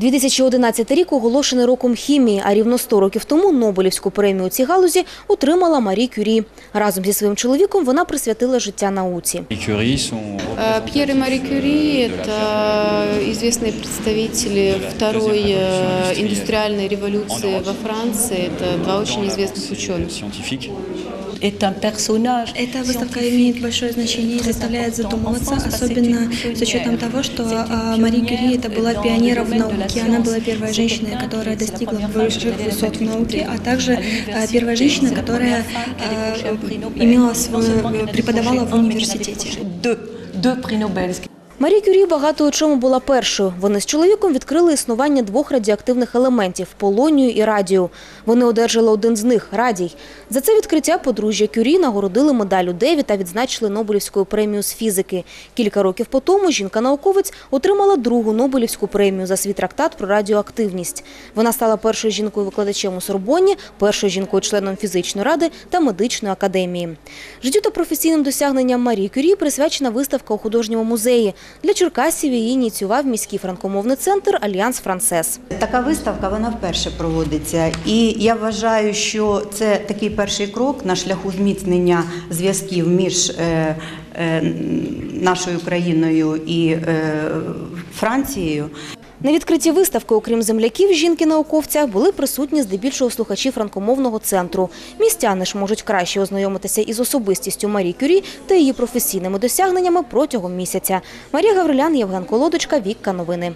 2011 рік оголошений роком хімії, а рівно 100 років тому Нобелівську премію у цій галузі отримала Марі Кюрі. Разом зі своїм чоловіком вона присвятила життя науці. Les Curie sont Э, Пьер и Мари Кюри – это известные представители второй э, индустриальной революции во Франции. Это два очень известных ученых. Эта выставка имеет большое значение и заставляет задумываться, особенно с учетом того, что а, Мари Кюри это была пионером в науке, она была первой женщиной, которая достигла высших высот в науке, а также а, первая женщина, которая а, имела свою, преподавала в университете. Deux prix Nobel. Марі Кюрі багато у чому була першою. Вони з чоловіком відкрили існування двох радіоактивних елементів – полонію і радію. Вони одержали один з них – радій. За це відкриття подружжя Кюрі нагородили медаллю Деві та відзначили Нобелівською премію з фізики. Кілька років по тому жінка-науковець отримала другу Нобелівську премію за свій трактат про радіоактивність. Вона стала першою жінкою-викладачем у Сорбонні, першою жінкою-членом фізичної ради та медичної академії. Життю та професійним досягненням Марії Кюрі присвячена виставка у художньому музеї. Для Черкасів її ініціював міський франкомовний центр Альянс Францес. Така виставка вона вперше проводиться, і я вважаю, що це такий перший крок на шляху зміцнення зв'язків між е, е, нашою країною і е, Францією. На відкритті виставки, окрім земляків жінки-науковця, були присутні здебільшого слухачі франкомовного центру. Містяни ж можуть краще ознайомитися із особистістю Марі Кюрі та її професійними досягненнями протягом місяця. Марія Гаврилян, Євген Колодочка, Вікка Новини.